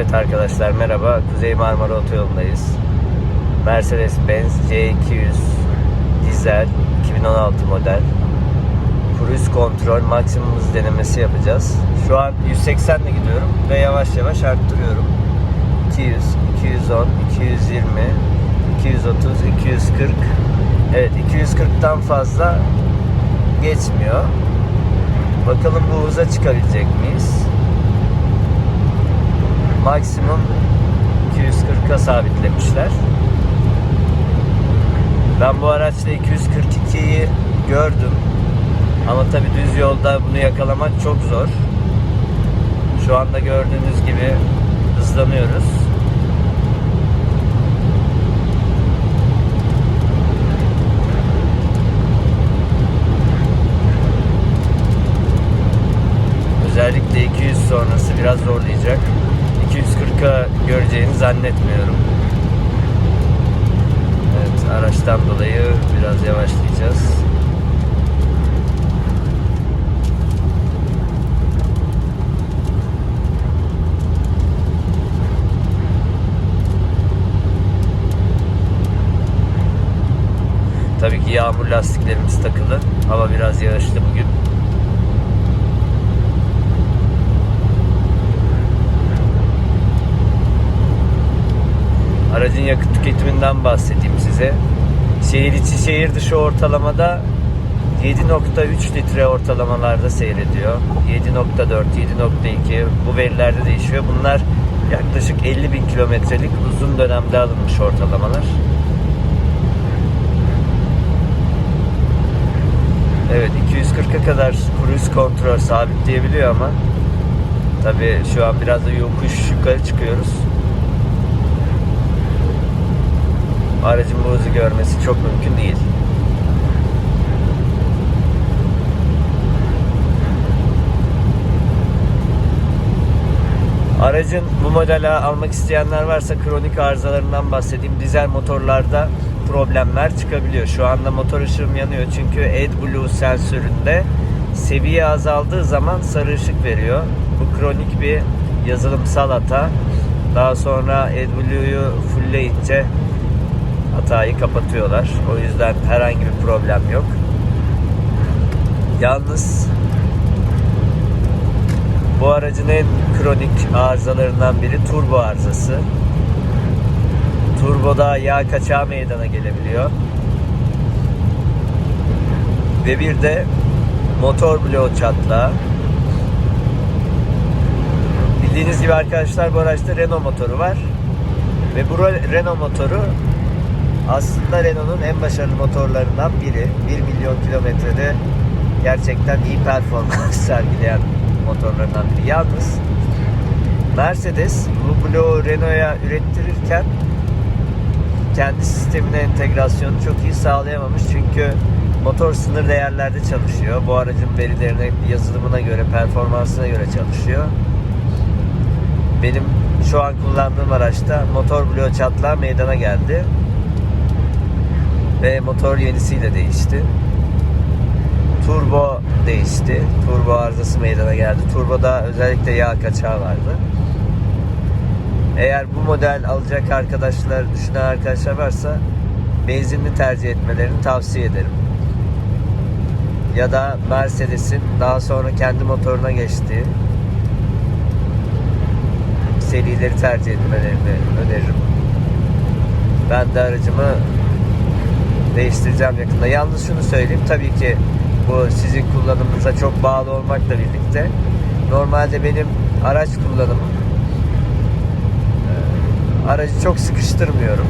Evet arkadaşlar merhaba. Kuzey Marmara Otoyolu'ndayız. Mercedes-Benz C200 dizel 2016 model. Cruise kontrol maksimum hız denemesi yapacağız. Şu an 180 ile gidiyorum ve yavaş yavaş arttırıyorum. 200, 210, 220, 230, 240. Evet 240'tan fazla geçmiyor. Bakalım bu hıza çıkabilecek miyiz? Maksimum 240'a sabitlemişler. Ben bu araçla 242'yi gördüm. Ama tabi düz yolda bunu yakalamak çok zor. Şu anda gördüğünüz gibi hızlanıyoruz. Özellikle 200 sonrası biraz zorlayacak. 240'a göreceğini zannetmiyorum. Evet, araçtan dolayı biraz yavaşlayacağız. Tabii ki yağmur lastiklerimiz takılı. Hava biraz yağışlı bugün. Aracın yakıt tüketiminden bahsedeyim size. Şehir içi şehir dışı ortalamada 7.3 litre ortalamalarda seyrediyor. 7.4, 7.2 bu verilerde değişiyor. Bunlar yaklaşık 50 bin kilometrelik uzun dönemde alınmış ortalamalar. Evet 240'a kadar cruise kontrol sabitleyebiliyor ama tabi şu an biraz da yokuş yukarı çıkıyoruz. Aracın bu hızı görmesi çok mümkün değil. Aracın bu modeli almak isteyenler varsa kronik arızalarından bahsedeyim. Dizel motorlarda problemler çıkabiliyor. Şu anda motor ışığım yanıyor çünkü AdBlue sensöründe seviye azaldığı zaman sarı ışık veriyor. Bu kronik bir yazılımsal hata. Daha sonra AdBlue'yu fullleyince hatayı kapatıyorlar. O yüzden herhangi bir problem yok. Yalnız bu aracın en kronik arızalarından biri turbo arızası. Turboda yağ kaçağı meydana gelebiliyor. Ve bir de motor bloğu çatlağı. Bildiğiniz gibi arkadaşlar bu araçta Renault motoru var. Ve bu Renault motoru aslında Renault'un en başarılı motorlarından biri. 1 milyon kilometrede gerçekten iyi performans sergileyen motorlarından biri. Yalnız Mercedes bu bloğu Renault'a ürettirirken kendi sistemine entegrasyonu çok iyi sağlayamamış. Çünkü motor sınır değerlerde çalışıyor. Bu aracın verilerine, yazılımına göre, performansına göre çalışıyor. Benim şu an kullandığım araçta motor bloğu çatlağı meydana geldi. Ve motor yenisiyle değişti. Turbo değişti. Turbo arızası meydana geldi. Turboda özellikle yağ kaçağı vardı. Eğer bu model alacak arkadaşlar, düşünen arkadaşlar varsa benzinli tercih etmelerini tavsiye ederim. Ya da Mercedes'in daha sonra kendi motoruna geçtiği serileri tercih etmelerini öneririm. Ben de aracımı değiştireceğim yakında. Yalnız şunu söyleyeyim. Tabii ki bu sizin kullanımınıza çok bağlı olmakla birlikte normalde benim araç kullanımım e, aracı çok sıkıştırmıyorum.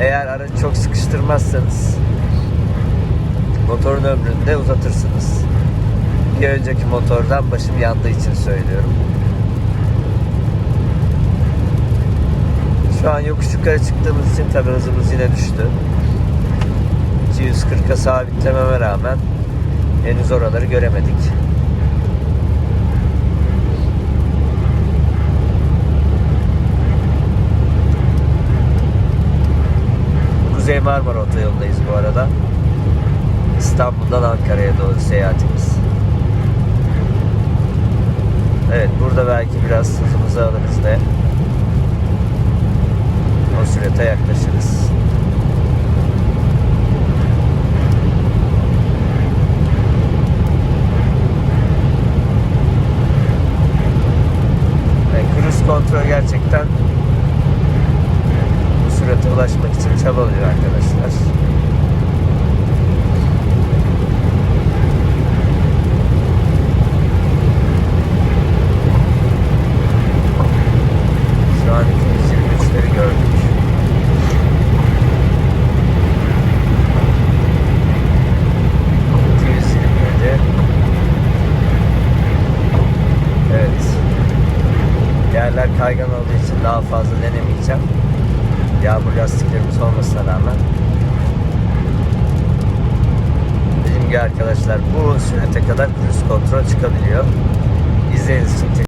Eğer aracı çok sıkıştırmazsanız motorun ömrünü de uzatırsınız. Bir önceki motordan başım yandığı için söylüyorum. Şu an yokuş yukarı çıktığımız için tabi hızımız yine düştü. 240'a sabitlememe rağmen henüz oraları göremedik. Kuzey Marmara Otoyolu'ndayız bu arada. İstanbul'dan Ankara'ya doğru seyahatimiz. Evet burada belki biraz hızımızı alırız da o sürete yaklaşırız. Kontrol gerçekten bu sürate ulaşmak için çabalıyor arkadaşlar. Şu an 223'leri gördük. ...227... Evet. Yerler kaygan olduğu için daha fazla denemeyeceğim. Yağmur lastiklerimiz olmasına rağmen. Dediğim gibi arkadaşlar bu sürete kadar cruise kontrol çıkabiliyor. İzlediğiniz için